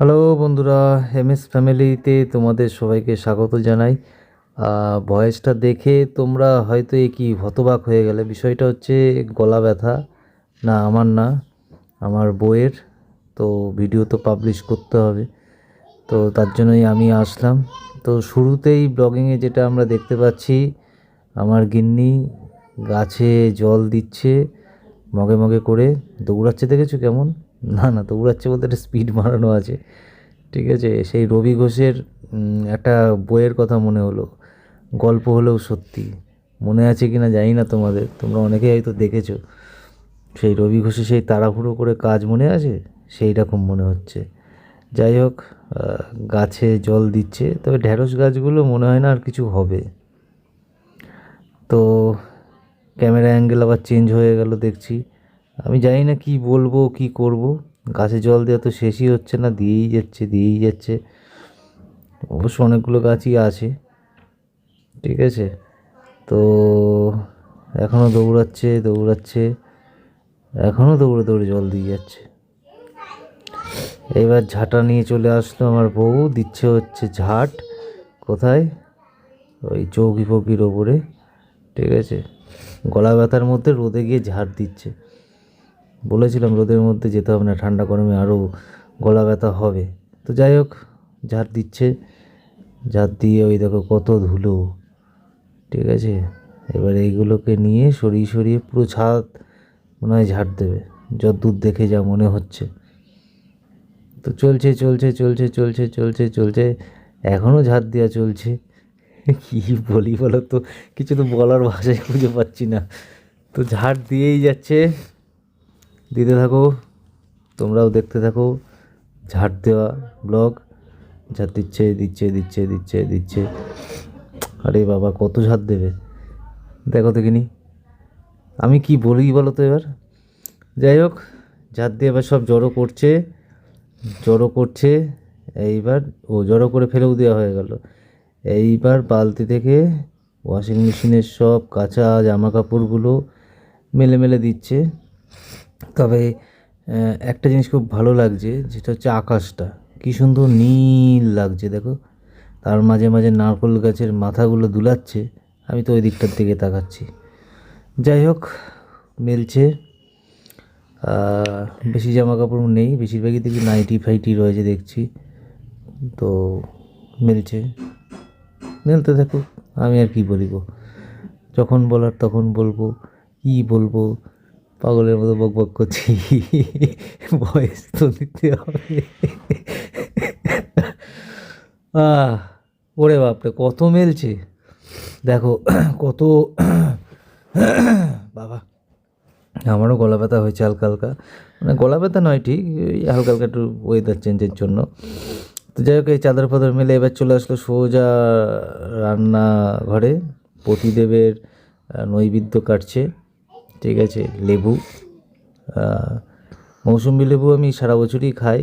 Hello বন্ধুরা MS ফ্যামিলিতে তোমাদের সবাইকে স্বাগত জানাই। ভয়েসটা দেখে তোমরা হয়তো এ কি হতবাক হয়ে গেলে। বিষয়টা হচ্ছে গলা ব্যথা। না, আমার না, আমার বইয়ের তো ভিডিও তো পাবলিশ করতে হবে। তো তার জন্যই আমি আসলাম। তো শুরুতেই ব্লগিংয়ে যেটা আমরা দেখতে পাচ্ছি, আমার গিন্নি গাছে জল দিচ্ছে, মগে মগে করে। দৌড়াচ্ছে দেখেছ কেমন? না না, দৌড়াচ্ছে বলতে একটা স্পিড মারানো আছে। ঠিক আছে? সেই রবি ঘোষের একটা বইয়ের কথা মনে হলো। গল্প হলেও সত্যি। মনে আছে কি না জানি না তোমাদের। তোমরা অনেকেই হয়তো দেখেছ। সেই রবি ঘোষে সেই তাড়াহুড়ো করে কাজ মনে আছে? সেই রকম মনে হচ্ছে। যাই হোক গাছে জল দিচ্ছে। তবে ঢ্যাঁড়স গাছগুলো মনে হয় না আর কিছু হবে। তো, ক্যামেরা অ্যাঙ্গেল আবার চেঞ্জ হয়ে গেল দেখছি। আমি জানি না কি বলব, কি করব। গাছে জল দেওয়া তো শেষই হচ্ছে না, দিয়েই যাচ্ছে দিয়েই যাচ্ছে। অবশ্য অনেকগুলো গাছই আছে, ঠিক আছে? তো এখনও দৌড়াচ্ছে দৌড়াচ্ছে এখনও দৌড়ে দৌড়ে জল দিয়ে যাচ্ছে। এবার ঝাঁটা নিয়ে চলে আসলো আমার বউ, দিচ্ছে হচ্ছে ঝাঁট। কোথায়? ওই চৌকি ফকির ওপরে, ঠিক আছে? গলা ব্যথার মধ্যে রোদে গিয়ে ঝাড় দিচ্ছে। বলেছিলাম রোদের মধ্যে যেতে হবে না, ঠান্ডা গরমে আরও গলা ব্যথা হবে। তো যাই হোক ঝাড় দিচ্ছে ঝাড় দিয়ে ওই দেখো কত ধুলো, ঠিক আছে? এবার এইগুলোকে নিয়ে সরিয়ে সরিয়ে পুরো ছাদ মনে হয় ঝাড় দেবে যদ্দূর দেখে যা মনে হচ্ছে। তো চলছে চলছে চলছে চলছে চলছে চলছে এখনও ঝাড় দেওয়া চলছে। কি বলি বলো তো, কিছু তো বলার ভাষায় খুঁজে পাচ্ছি না। তো ঝাড় দিয়েই যাচ্ছে। দিতে থাকো, তোমরাও দেখতে থাকো, ঝাড় দেওয়া ব্লগ ঝাড় দিচ্ছে দিচ্ছে দিচ্ছে দিচ্ছে দিচ্ছে। আরে বাবা, কত ঝাড় দেবে? দেখো দেখিনি। আমি কি বলি বলো তো এবার? যাই হোক, ঝাড় দিয়ে এবার সব জড়ো করছে জড়ো করছে, এইবার ও জড়ো করে ফেলেও দেওয়া হয়ে গেল। এইবার বালতি থেকে ওয়াশিং মেশিনের সব কাঁচা জামা কাপড়গুলো মেলে মেলে দিচ্ছে। তবে একটা জিনিস খুব ভালো লাগছে, যেটা হচ্ছে আকাশটা। কী সুন্দর নীল লাগছে, দেখো। তার মাঝে মাঝে নারকোল গাছের মাথাগুলো দুলাচ্ছে, আমি তো ওই দিকটার দিকে তাকাচ্ছি। যাই হোক, মেলছে। বেশি জামা কাপড় নেই, বেশিরভাগই দেখি নাইটি ফাইটি রয়েছে দেখছি। তো মেলছে। মেলতে থাকুক, আমি আর কি বলিব। যখন বলার তখন বলব, কি বলব? পাগলের মতো বক বক করছি। বয়স তো দিতে হবে। ওরে বাপরে, কত মেলছে। দেখো, কত বাবা, আমারও গলা ব্যথা হয়েছে হালকা হালকা। মানে গলা ব্যথা নয় ঠিক হালকা হালকা একটু ওয়েদার চেঞ্জের জন্য। তো যাই হোক, এই চাদর ফাদর মিলে এবার চলে আসলো সোজা রান্না ঘরে পতিদেবের নৈবেদ্য কাটছে। ঠিক আছে লেবু আহ, মৌসুম্বি লেবু আমি সারা বছরই খাই।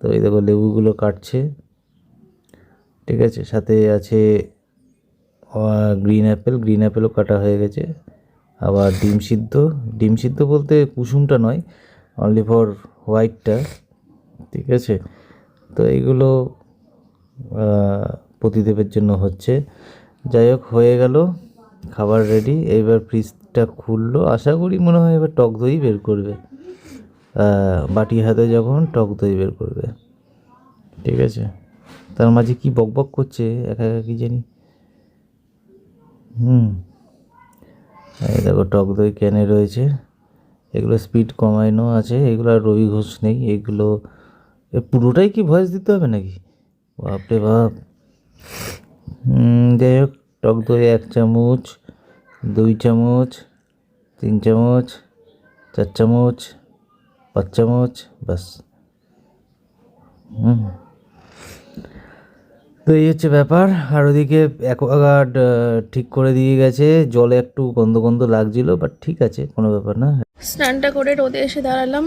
তো এই দেখো লেবুগুলো কাটছে। ঠিক আছে সাথে আছে গ্রিন অ্যাপেল গ্রিন অ্যাপেলও কাটা হয়ে গেছে। আবার ডিম সিদ্ধ। ডিম সিদ্ধ বলতে কুসুমটা নয় অনলি ফর হোয়াইটটা ঠিক আছে তো এইগুলো আহ, পতিদেবের জন্য হচ্ছে। যাই হোক হয়ে গেল খাবার রেডি এইবার ফ্রিজটা খুললো। আশা করি মনে হয় এবার টক দই বের করবে। বাটি হাতে যখন টক দই বের করবে। ঠিক আছে? তার মাঝে কি বক বক করছে? একা একা কি জানি? হুম। এই দেখো, টক দই ক্যানে রয়েছে। এগুলো স্পিড কমানো আছে। এগুলো আর রবি ঘোষ নেই। এগুলো পুরোটাই কি ভয়েস দিতে হবে নাকি? বাপরে বাপ। যাই হোক, টক দই এক চামচ, দুই চামচ তিন চামচ চার চামচ পাঁচ চামচ ব্যাস। হুম। তো এই হচ্ছে ব্যাপার। আর ওদিকে অ্যাকোয়াগার্ড ঠিক করে দিয়ে গেছে। জলে একটু গন্ধ গন্ধ লাগছিল বাট ঠিক আছে, কোনো ব্যাপার না। স্নানটা করে রোদে এসে দাঁড়ালাম।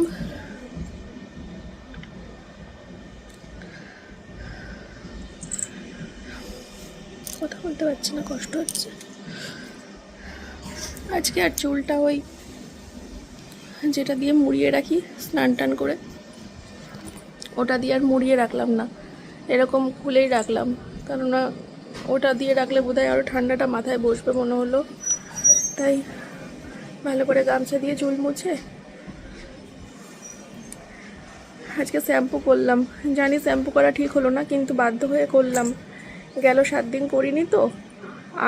কথা বলতে পারছি না, কষ্ট হচ্ছে। আজকে আর চুলটা ওই যেটা দিয়ে মুড়িয়ে রাখি, স্নান টান করে। ওটা দিয়ে আর মুড়িয়ে রাখলাম না। এরকম খুলেই রাখলাম। কেননা ওটা দিয়ে রাখলে বোধহয় আরও ঠান্ডাটা মাথায় বসবে মনে হলো। তাই ভালো করে গামছা দিয়ে চুল মুছে আজকে শ্যাম্পু করলাম। জানি শ্যাম্পু করা ঠিক হলো না, কিন্তু বাধ্য হয়ে করলাম। গেল সাত দিন করিনি তো।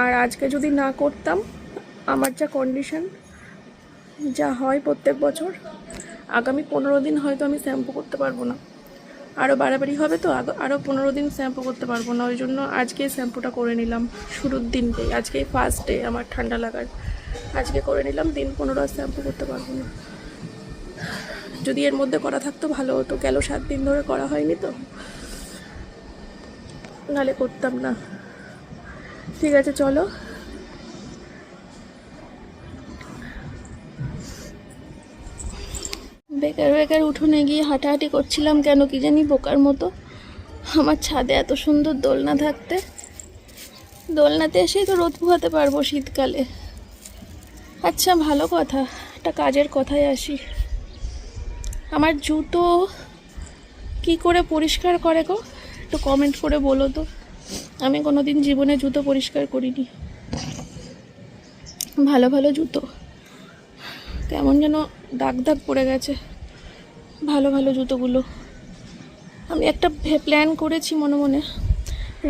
আর আজকে যদি না করতাম আমার যা কন্ডিশন যা হয় প্রত্যেক বছর, আগামী পনেরো দিন হয়তো আমি শ্যাম্পু করতে পারব না। আরও বাড়াবাড়ি হবে তো আরও পনেরো দিন শ্যাম্পু করতে পারব না, ওই জন্য আজকে শ্যাম্পুটা করে নিলাম শুরুর দিনকেই আজকেই ফার্স্ট ডে আমার ঠান্ডা লাগার। আজকে করে নিলাম, দিন পনেরো আর শ্যাম্পু করতে পারব না। যদি এর মধ্যে করা থাকতো ভালো হতো, গেল সাত দিন ধরে করা হয়নি তো। নালে করতাম না। ঠিক আছে, চলো। বেকার বেকার উঠোনে গিয়ে হাঁটাহাঁটি করছিলাম কেন কি জানি বোকার মতো। আমার ছাদে এত সুন্দর দোলনা থাকতে। দোলনাতে এসেই তো রোদ পোহাতে পারব শীতকালে। আচ্ছা ভালো কথা। একটা কাজের কথায় আসি। আমার জুতো কি করে পরিষ্কার করে গো? একটু কমেন্ট করে বলো তো। আমি কোনো দিন জীবনে জুতো পরিষ্কার করিনি। ভালো ভালো জুতো। কেমন যেন দাগ দাগ পড়ে গেছে। ভালো ভালো জুতোগুলো। আমি একটা প্ল্যান করেছি মনে মনে।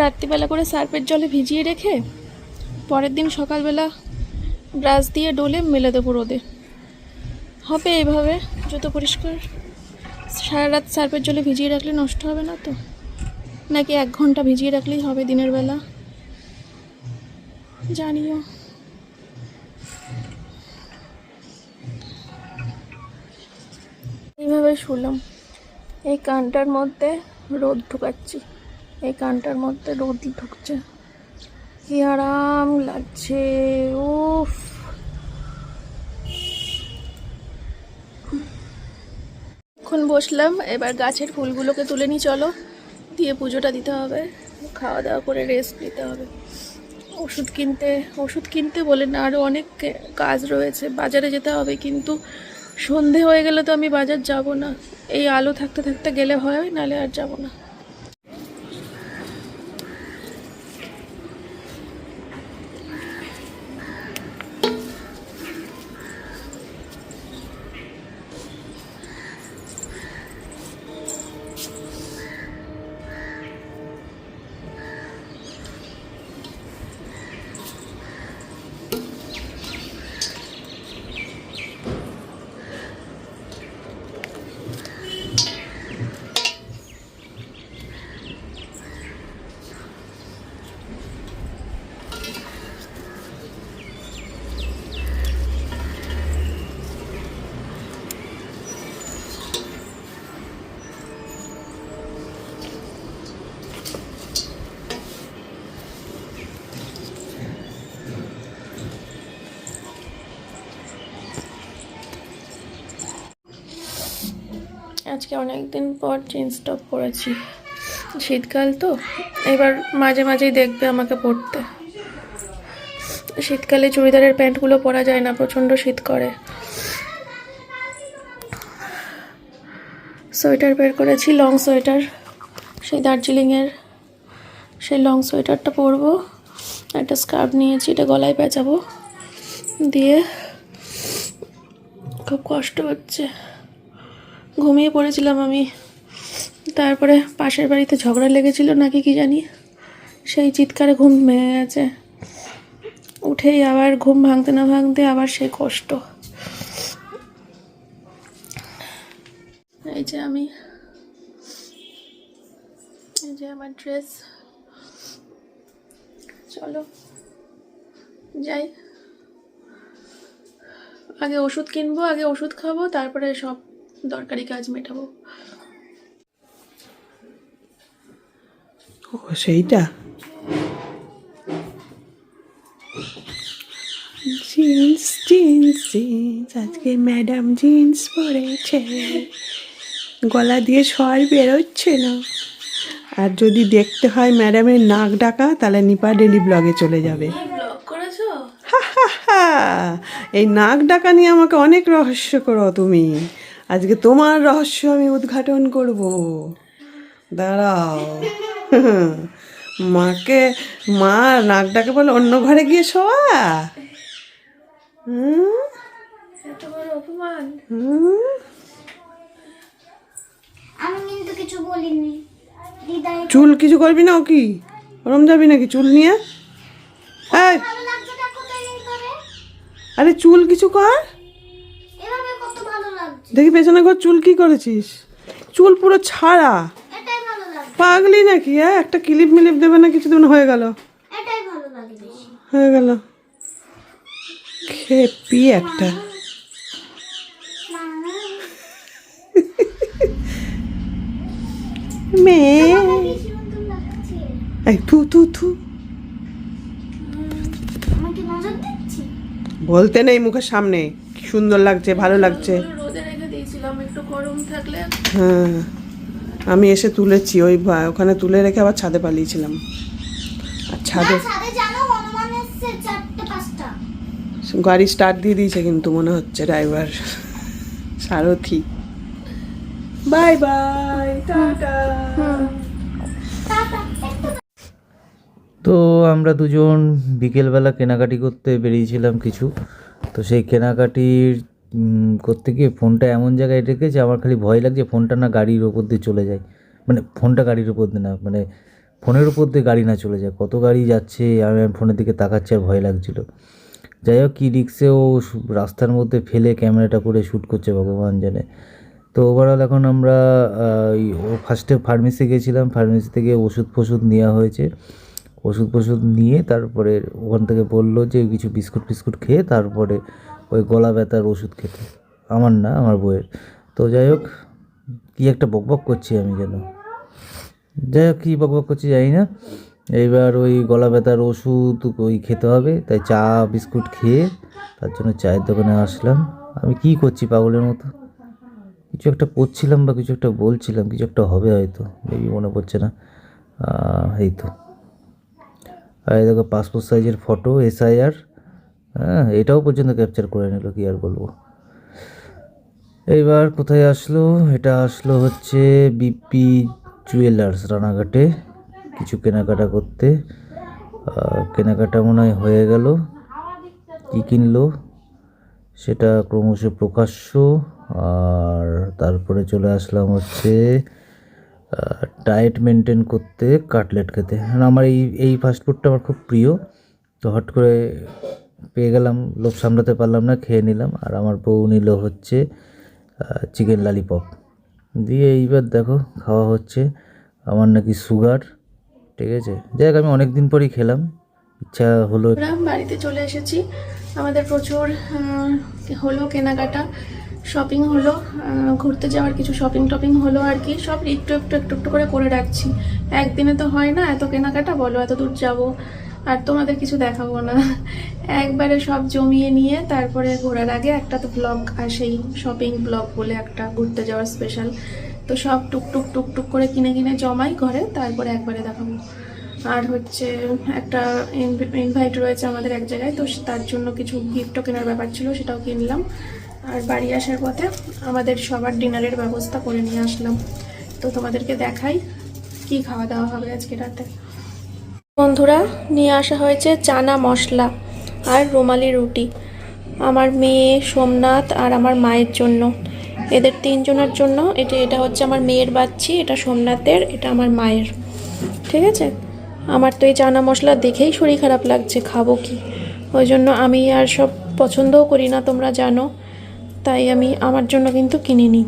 রাত্রিবেলা করে সার্ফের জলে ভিজিয়ে রেখে পরের দিন সকালবেলা ব্রাশ দিয়ে ডলে মেলে দেবো রোদে। হবে এইভাবে জুতো পরিষ্কার। সারা রাত সার্ফের জলে ভিজিয়ে রাখলে নষ্ট হবে না তো? নাকি এক ঘণ্টা ভিজিয়ে রাখলেই হবে দিনের বেলা? জানিও। এইভাবে শুলাম। এই কানটার মধ্যে রোদ ঢুকাচ্ছি। এই কানটার মধ্যে রোদ ঢুকছে। কি আরাম লাগছে। উফ। এখন বসলাম, এবার গাছের ফুলগুলোকে তুলে নিই, চলো। দিয়ে পুজোটা দিতে হবে, খাওয়া দাওয়া করে রেস্ট নিতে হবে। ওষুধ কিনতে ওষুধ কিনতে বলে না আরও অনেক কাজ রয়েছে। বাজারে যেতে হবে, কিন্তু সন্ধে হয়ে গেলে তো আমি বাজার যাব না। এই আলো থাকতে থাকতে গেলে হয়, নালে আর যাব না। আজকে অনেক দিন পর জিন্স টপ পরেছি। শীতকাল তো, এবার মাঝে মাঝেই দেখবে আমাকে পরতে। শীতকালে চুড়িদারের প্যান্টগুলো পরা যায় না, প্রচণ্ড শীত করে। সোয়েটার বের করেছি লং সোয়েটার। সেই দার্জিলিংয়ের, সেই লং সোয়েটারটা পরবো। একটা স্কার্ফ নিয়েছি, এটা গলায় পেঁচাবো। দিয়ে খুব কষ্ট হচ্ছে। ঘুমিয়ে পড়েছিলাম আমি। তারপরে পাশের বাড়িতে ঝগড়া লেগেছিল নাকি কি জানি, সেই চিৎকারে ঘুম ভেঙে গেছে। উঠেই আবার ঘুম ভাঙতে না ভাঙতে আবার সেই কষ্ট। এই যে আমি, এই যে আমার ড্রেস। চলো, যাই। আগে ওষুধ কিনবো, আগে ওষুধ খাব, তারপরে সব দরকারি কাজ মেটাবো। ও সেইটা? জিন্স জিন্স জিন্স আজকে ম্যাডাম জিন্স পরেছে। গলা দিয়ে স্বর বেরোচ্ছে না। আর যদি দেখতে হয় ম্যাডামের নাক ডাকা তাহলে নিপা ডেলি ব্লগে চলে যাবে। এই নাক ডাকা নিয়ে আমাকে অনেক রহস্য করো তুমি। আজকে তোমার রহস্য আমি উদ্ঘাটন করব। দাঁড়াও। মাকে মা নাক ডাকে বলে অন্য ঘরে গিয়ে শোয়া। চুল কিছু করবি না ও কি? ওরম যাবি নাকি চুল নিয়ে? আরে চুল কিছু কর। দেখি পেছনে ঘর চুল কি করেছিস? চুল পুরো ছাড়া। পাগলি নাকি হ্যাঁ? একটা ক্লিপ মিলিপ দেবে না কিছুদিন হয়ে গেল। হয়ে গেল। খেপি একটা। মেয়ে। থু থু থু। বলতে নেই মুখের সামনে। কি সুন্দর লাগছে ভালো লাগছে। থাকলে? হ্যাঁ। আমি এসে তুলেছি ওই বা- ওখানে তুলে রেখে আবার ছাদে পালিয়েছিলাম। আর ছাদে পাঁচটা। গাড়ি স্টার্ট দিয়ে দিয়েছে কিন্তু মনে হচ্ছে ড্রাইভার সারথি। Bye bye tata. তো আমরা দুজন বিকেলবেলা কেনাকাটি করতে বেরিয়েছিলাম কিছু। তো সেই কেনাকাটির করতে গিয়ে ফোনটা এমন জায়গায় রেখেছে, আমার খালি ভয় লাগছে ফোনটা না গাড়ির ওপর দিয়ে চলে যায়। মানে ফোনটা গাড়ির ওপর দিয়ে না মানে ফোনের উপর দিয়ে গাড়ি না চলে যায়। কত গাড়ি যাচ্ছে আমি ফোনের দিকে তাকাচ্ছি আর ভয় লাগছিল। যাই হোক, কী রিক্সে ও রাস্তার মধ্যে ফেলে ক্যামেরাটা করে শ্যুট করছে ভগবান জানে। তো ওভারঅল এখন আমরা ফার্স্টে ফার্মেসি গেছিলাম। ফার্মেসি থেকে ওষুধ ফষুধ নেওয়া হয়েছে। ওষুধ ফষুধ নিয়ে তারপরে ওখান থেকে বলল যে কিছু বিস্কুট ফিস্কুট খেয়ে তারপরে ওই গলা ব্যথার ওষুধ খেতে। আমার না, আমার বইয়ের তো যাই হোক, কী একটা বকবক করছি আমি যেন। যাই হোক, কী বকবক করছি জানি না। এইবার ওই গলা ব্যথার ওষুধ ওই খেতে হবে, তাই চা, বিস্কুট খেয়ে তার জন্য চায়ের দোকানে আসলাম। আমি কি করছি পাগলের মতো? কিছু একটা করছিলাম বা কিছু একটা বলছিলাম, কিছু একটা হবে হয়তো, মেবি মনে পড়ছে না। এই তো। আর এই দেখো পাসপোর্ট সাইজের ফটো এসআইআর হ্যাঁ এটাও পর্যন্ত ক্যাপচার করে নিল, কি আর বলব। এইবার কোথায় আসলো? এটা আসলো হচ্ছে বিপি জুয়েলার্স রানাঘাটে কিছু কেনাকাটা করতে। কেনাকাটা মনে হয় হয়ে গেল। কী কিনলো? সেটা ক্রমশ প্রকাশ্য। আর তারপরে চলে আসলাম হচ্ছে ডায়েট মেনটেন করতে কাটলেট খেতে। কারণ আমার এই এই ফাস্টফুডটা আমার খুব প্রিয়। তো হট করে পেয়ে গেলাম, লোভ সামলাতে পারলাম না, খেয়ে নিলাম। আর আমার বউ নিল হচ্ছে চিকেন লালিপপ দিয়ে এইবার দেখো, খাওয়া হচ্ছে। আমার নাকি সুগার ঠিক আছে? যাই আমি অনেক দিন পরেই খেলাম। ইচ্ছা হলো বাড়িতে চলে এসেছি। আমাদের প্রচুর হলো কেনাকাটা। শপিং হলো ঘুরতে যাওয়ার কিছু শপিং টপিং হলো আর কি। সব একটু একটু একটু একটু করে করে রাখছি। একদিনে তো হয় না, এত কেনাকাটা, বলো এত দূর যাব। আর তোমাদের কিছু দেখাবো না। একবারে সব জমিয়ে নিয়ে তারপরে ঘোরার আগে একটা তো ব্লগ আসেই শপিং ব্লগ বলে একটা, ঘুরতে যাওয়ার স্পেশাল তো সব টুকটুক টুকটুক করে কিনে কিনে জমাই ঘরে, তারপরে একবারে দেখাবো। আর হচ্ছে একটা ইনভাইট রয়েছে আমাদের এক জায়গায়, তো তার জন্য কিছু গিফটও কেনার ব্যাপার ছিল, সেটাও কিনলাম। আর বাড়ি আসার পথে আমাদের সবার ডিনারের ব্যবস্থা করে নিয়ে আসলাম। তো তোমাদেরকে দেখাই কি খাওয়া দাওয়া হবে আজকে রাতে। বন্ধুরা, নিয়ে আসা হয়েছে চানা মশলা আর রুমালি রুটি। আমার মেয়ে সোমনাথ আর আমার মায়ের জন্য। এদের তিনজনের জন্য এটা এটা হচ্ছে আমার মেয়ের বাচ্চি, এটা সোমনাথের, এটা আমার মায়ের। ঠিক আছে? আমার তো এই চানা মশলা দেখেই শরীর খারাপ লাগছে, খাব কি? ওই জন্য আমি আর সব পছন্দও করি না, তোমরা জানো। তাই আমি আমার জন্য কিন্তু কিনিনি।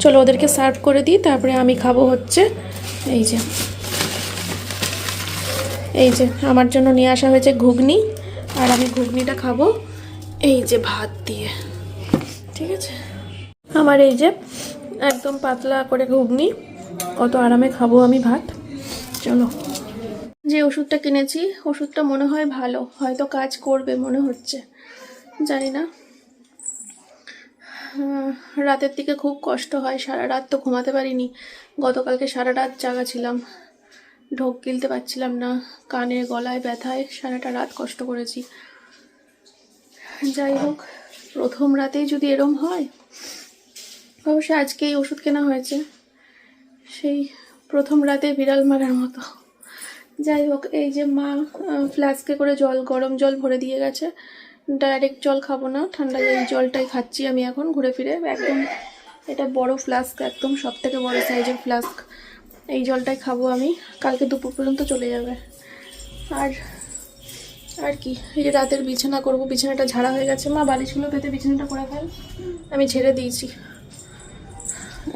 চলো ওদেরকে সার্ভ করে দিই, তারপরে আমি খাব হচ্ছে এই যে। এই যে, আমার জন্য নিয়ে আসা হয়েছে ঘুগনি, আর আমি ঘুগনিটা খাব এই যে ভাত দিয়ে। ঠিক আছে? আমার এই যে একদম পাতলা করে ঘুগনি, কত আরামে খাব আমি ভাত। চলো। যে ওষুধটা কিনেছি, ওষুধটা মনে হয় ভালো, হয়তো কাজ করবে মনে হচ্ছে। জানি না। রাতের দিকে খুব কষ্ট হয়। সারা রাত তো ঘুমাতে পারিনি। গতকালকে সারা রাত জাগা ছিলাম। ঢোক গিলতে পারছিলাম না। কানে, গলায় ব্যথায় সারাটা রাত কষ্ট করেছি। যাই হোক, প্রথম রাতেই যদি এরম হয়, অবশ্য আজকেই ওষুধ কেনা হয়েছে। সেই প্রথম রাতে বিড়াল মারার মতো। যাই হোক, এই যে মা ফ্লাস্কে করে জল, গরম জল ভরে দিয়ে গেছে। ডাইরেক্ট জল খাব না, ঠান্ডা এই জলটাই খাচ্ছি আমি এখন ঘুরে ফিরে। একদম এটা বড় ফ্লাস্ক একদম সব থেকে বড় সাইজের ফ্লাস্ক এই জলটাই খাব আমি, কালকে দুপুর পর্যন্ত চলে যাবে। আর আর কি, এই যে রাতের বিছানা করব, বিছানাটা ঝাড়া হয়ে গেছে। মা, বালিশগুলো পেতে বিছানাটা করে ফেল। আমি ঝেড়ে দিয়েছি।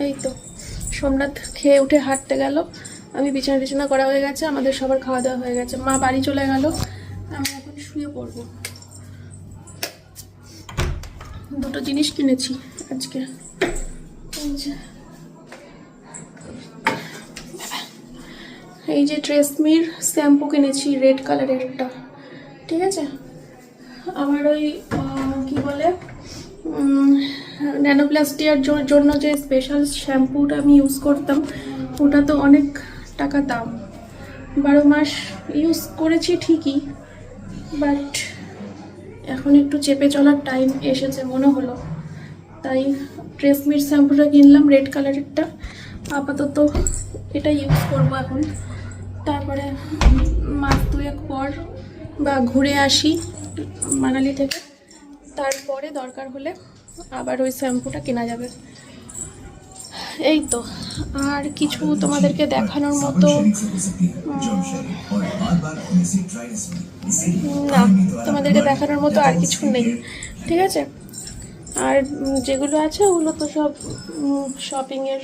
এই তো, সোমনাথ খেয়ে উঠে হাঁটতে গেল। আমি বিছানা টিছানা করা হয়ে গেছে, আমাদের সবার খাওয়া দাওয়া হয়ে গেছে। মা, বাড়ি চলে গেল। আমি এখন শুয়ে পড়ব। দুটো জিনিস কিনেছি আজকে। এই যে। ট্রেসমির শ্যাম্পু কিনেছি, রেড কালারেরটা। ঠিক আছে? আমার ওই কি বলে ন্যানোপ্লাস্টিয়ার জন্য যে স্পেশাল শ্যাম্পুটা আমি ইউজ করতাম, ওটা তো অনেক টাকা দাম। বারো মাস ইউজ করেছি ঠিকই বাট এখন একটু চেপে চলার টাইম এসেছে, মনে হলো। তাই ট্রেসমির শ্যাম্পুটা কিনলাম রেড কালারেরটা আপাতত এটা ইউজ করব এখন। তারপরে মাস দুয়েক পর বা ঘুরে আসি মানালি থেকে। তারপরে দরকার হলে আবার ওই শ্যাম্পুটা কেনা যাবে। এই তো আর কিছু তোমাদেরকে দেখানোর মতো না, তোমাদেরকে দেখানোর মতো আর কিছু নেই, ঠিক আছে? আর যেগুলো আছে ওগুলো তো সব শপিংয়ের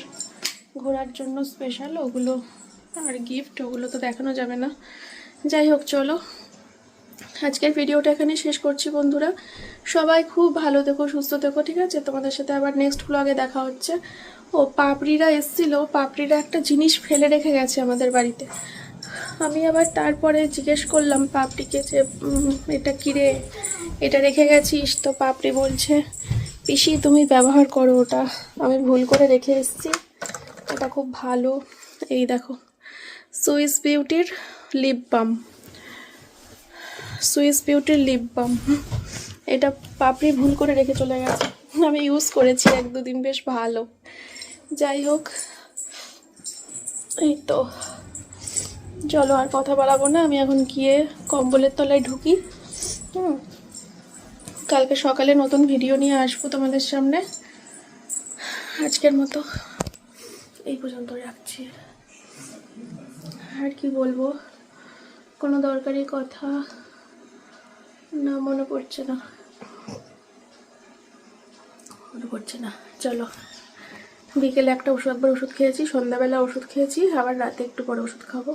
ঘোরার জন্য স্পেশাল ওগুলো আর গিফট ওগুলো তো দেখানো যাবে না। যাই হোক, চলো। আজকের ভিডিওটা এখানে শেষ করছি বন্ধুরা। সবাই খুব ভালো থেকো, সুস্থ থেকো, ঠিক আছে? তোমাদের সাথে আবার নেক্সট ব্লগে দেখা হচ্ছে। ও পাপড়িরা এসছিল, পাপড়িরা একটা জিনিস ফেলে রেখে গেছে আমাদের বাড়িতে। আমি আবার তারপরে জিজ্ঞেস করলাম পাপড়িকে যে এটা কিরে এটা রেখে গেছিস তো পাপড়ি বলছে, পিসি তুমি ব্যবহার করো ওটা। আমি ভুল করে রেখে এসেছি এটা খুব ভালো। এই দেখো, সুইস বিউটির লিপ বাম সুইস বিউটির লিপ বাম এটা পাপড়ি ভুল করে রেখে চলে গেছে। আমি ইউজ করেছি এক দুদিন, বেশ ভালো। যাই হোক এই তো। চলো আর কথা বাড়াবো না, আমি এখন গিয়ে কম্বলের তলায় ঢুকি। হুম। কালকে সকালে নতুন ভিডিও নিয়ে আসব তোমাদের সামনে। আজকের মতো এই পর্যন্ত রাখছি। আর কি বলব, কোনো দরকারি কথা না, মনে পড়ছে না। মনে পড়ছে না। চলো। বিকেলে একটা ওষুধ, একবার ওষুধ খেয়েছি, সন্ধ্যাবেলা ওষুধ খেয়েছি, আবার রাতে একটু পরে ওষুধ খাব।